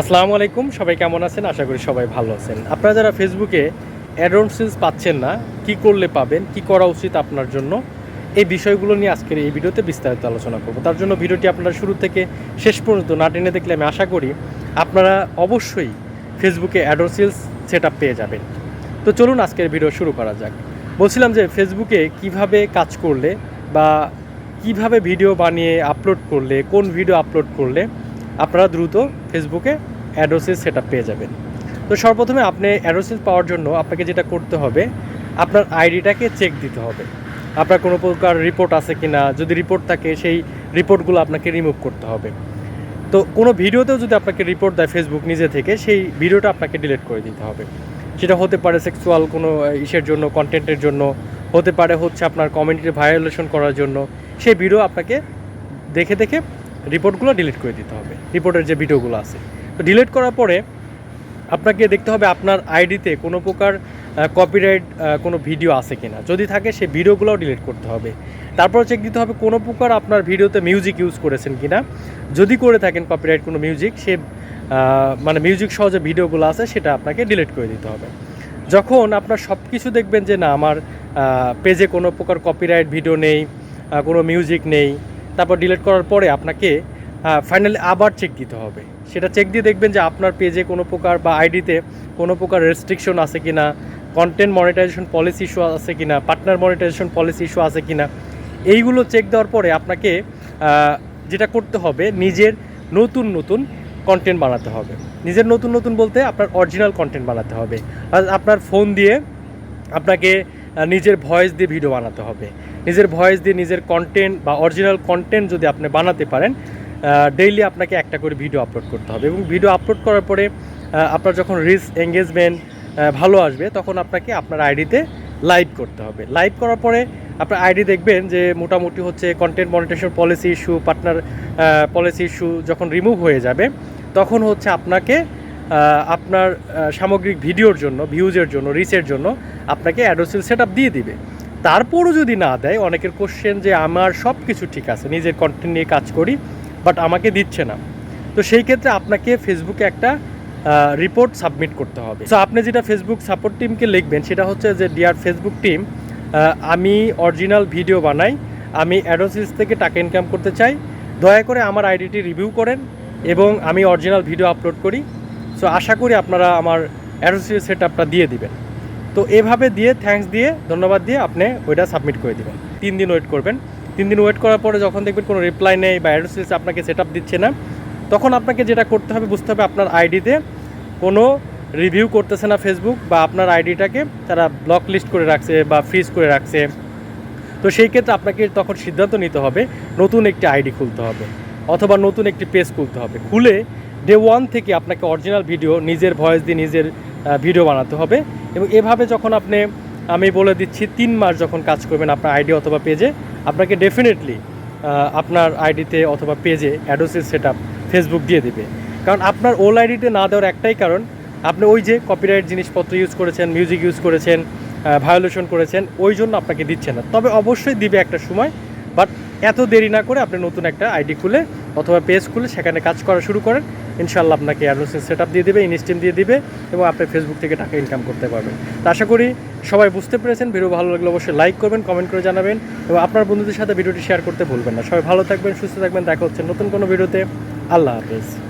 আসসালামু আলাইকুম, সবাই কেমন আছেন? আশা করি সবাই ভালো আছেন। আপনারা যারা ফেসবুকে অ্যাডভান্সেস পাচ্ছেন না, কি করলে পাবেন, কি করা উচিত আপনার জন্য, এই বিষয়গুলো নিয়ে আজকের এই ভিডিওতে বিস্তারিত আলোচনা করব। তার জন্য ভিডিওটি আপনারা শুরু থেকে শেষ পর্যন্ত না টেনে দেখলে আমি আশা করি আপনারা অবশ্যই ফেসবুকে অ্যাডভান্সেস সেট পেয়ে যাবেন। তো চলুন আজকের ভিডিও শুরু করা যাক। বলছিলাম যে ফেসবুকে কীভাবে কাজ করলে বা কীভাবে ভিডিও বানিয়ে আপলোড করলে, কোন ভিডিও আপলোড করলে আপনারা দ্রুত ফেসবুকে অ্যাডোসেস সেট পেয়ে যাবেন। তো সর্বপ্রথমে আপনি অ্যাডোসেস পাওয়ার জন্য আপনাকে যেটা করতে হবে, আপনার আইডিটাকে চেক দিতে হবে। আপনার কোনো প্রকার রিপোর্ট আছে কি না যদি রিপোর্ট থাকে সেই রিপোর্টগুলো আপনাকে রিমুভ করতে হবে। তো কোনো ভিডিওতেও যদি আপনাকে রিপোর্ট দেয় ফেসবুক নিজে থেকে, সেই ভিডিওটা আপনাকে ডিলিট করে দিতে হবে। সেটা হতে পারে সেক্সুয়াল কোনো ইসের জন্য কন্টেন্টের জন্য, হতে পারে হচ্ছে আপনার কমিউনিটি ভায়োলেশন করার জন্য। সেই ভিডিও আপনাকে দেখে দেখে রিপোর্টগুলো ডিলিট করে দিতে হবে, রিপোর্টের যে ভিডিওগুলো আছে। তো ডিলিট করার পরে আপনাকে দেখতে হবে আপনার আইডিতে কোনো প্রকার কপিরাইট কোনো ভিডিও আছে কিনা। যদি থাকে সেই ভিডিওগুলোও ডিলিট করতে হবে। তারপর চেক দিতে হবে কোনো প্রকার আপনার ভিডিওতে মিউজিক ইউজ করেছেন কিনা। যদি করে থাকেন কপিরাইট কোনো মিউজিক সে মানে মিউজিক সহ যে ভিডিওগুলো আছে, সেটা আপনাকে ডিলিট করে দিতে হবে। যখন আপনার সব কিছু দেখবেন যে না, আমার পেজে কোনো প্রকার কপিরাইট ভিডিও নেই কোনো মিউজিক নেই তারপর ডিলিট করার পরে আপনাকে ফাইনালি আবার চেক দিতে হবে। সেটা চেক দিয়ে দেখবেন যে আপনার পেজে কোনো প্রকার বা আইডিতে কোনো প্রকার রেস্ট্রিকশন আছে কি না কন্টেন্ট মনিটাইজেশন পলিসি ইস্যু আছে কি না পার্টনার মনিটাইজেশন পলিসি ইস্যু আছে কি না এইগুলো চেক দেওয়ার পরে আপনাকে যেটা করতে হবে, নিজের নতুন নতুন কন্টেন্ট বানাতে হবে। নিজের নতুন নতুন বলতে আপনার অরিজিনাল কন্টেন্ট বানাতে হবে। আর আপনার ফোন দিয়ে আপনাকে নিজের ভয়েস দিয়ে ভিডিও বানাতে হবে। নিজের ভয়েস দিয়ে নিজের কন্টেন্ট বা অরিজিনাল কন্টেন্ট যদি আপনি বানাতে পারেন ডেইলি আপনাকে একটা করে ভিডিও আপলোড করতে হবে এবং ভিডিও আপলোড করার পরে আপনার যখন রিচ এঙ্গেজমেন্ট ভালো আসবে, তখন আপনাকে আপনার আইডিতে লাইভ করতে হবে। লাইভ করার পরে আপনার আইডি দেখবেন যে মোটামুটি হচ্ছে content monetization policy issue partner policy issue যখন রিমুভ হয়ে যাবে, তখন হচ্ছে আপনাকে আপনার সামগ্রিক ভিডিওর জন্য ভিউজের জন্য রিচের জন্য আপনাকে অ্যাডোসিল সেট দিয়ে দিবে। তারপরও যদি না দেয়, অনেকের কোশ্চেন যে আমার সব কিছু ঠিক আছে, নিজের কন্টেন্ট নিয়ে কাজ করি বাট আমাকে দিচ্ছে না। তো সেই ক্ষেত্রে আপনাকে ফেসবুকে একটা রিপোর্ট সাবমিট করতে হবে। তো আপনি যেটা ফেসবুক সাপোর্ট টিমকে লিখবেন, সেটা হচ্ছে যে ডিয়ার ফেসবুক টিম আমি অরিজিনাল ভিডিও বানাই, আমি অ্যাডোসিস থেকে টাকা ইনকাম করতে চাই। দয়া করে আমার আইডিটি রিভিউ করেন এবং আমি অরিজিনাল ভিডিও আপলোড করি। সো আশা করি আপনারা আমার অ্যাডোসিস সেট আপটা দিয়ে দিবেন। তো এভাবে দিয়ে থ্যাঙ্কস দিয়ে, ধন্যবাদ দিয়ে আপনি ওইটা সাবমিট করে দিবেন। তিন দিন ওয়েট করবেন। তিন দিন ওয়েট করার পরে যখন দেখবেন কোনো রিপ্লাই নেই বা অ্যাডোসিস আপনাকে সেট দিচ্ছে না, তখন আপনাকে যেটা করতে হবে, বুঝতে হবে আপনার আইডিতে কোনো রিভিউ করতেছে না ফেসবুক বা আপনার আইডিটাকে তারা ব্লক লিস্ট করে রাখছে বা ফ্রিজ করে রাখছে। তো সেই ক্ষেত্রে আপনাকে তখন সিদ্ধান্ত নিতে হবে, নতুন একটি আইডি খুলতে হবে অথবা নতুন একটি পেজ খুলতে হবে। খুলে ডে ওয়ান থেকে আপনাকে অরিজিনাল ভিডিও নিজের ভয়েস দিয়ে নিজের ভিডিও বানাতে হবে। এবং এভাবে যখন আপনি, আমি বলে দিচ্ছি, তিন মাস যখন কাজ করবেন আপনার আইডি অথবা পেজে আপনাকে ডেফিনেটলি আপনার আইডিতে অথবা পেজে অ্যাডোসিস সেট ফেসবুক দিয়ে দেবে। কারণ আপনার ওল আইডিতে না দেওয়ার একটাই কারণ, আপনি ওই যে কপিরাইট জিনিসপত্র ইউজ করেছেন মিউজিক ইউজ করেছেন ভায়োলেশন করেছেন, ওই জন্য আপনাকে দিচ্ছে না। তবে অবশ্যই দিবে একটা সময় বাট এত দেরি না করে আপনি নতুন একটা আইডি খুলে অথবা পেজ খুলে সেখানে কাজ করা শুরু করেন। ইনশাল্লাহ আপনাকে অ্যাডভান্সের সেট আপ দিয়ে দেবে, ইনস্টিম দিয়ে দিবে এবং আপনি ফেসবুক থেকে টাকা ইনকাম করতে পারবেন। তো আশা করি সবাই বুঝতে পেরেছেন। ভিডিও ভালো লাগলে অবশ্যই লাইক করবেন কমেন্ট করে জানাবেন এবং আপনার বন্ধুদের সাথে ভিডিওটি শেয়ার করতে ভুলবেন না। সবাই ভালো থাকবেন, সুস্থ থাকবেন। দেখা হচ্ছে নতুন কোনো ভিডিওতে। আল্লাহ হাফেজ।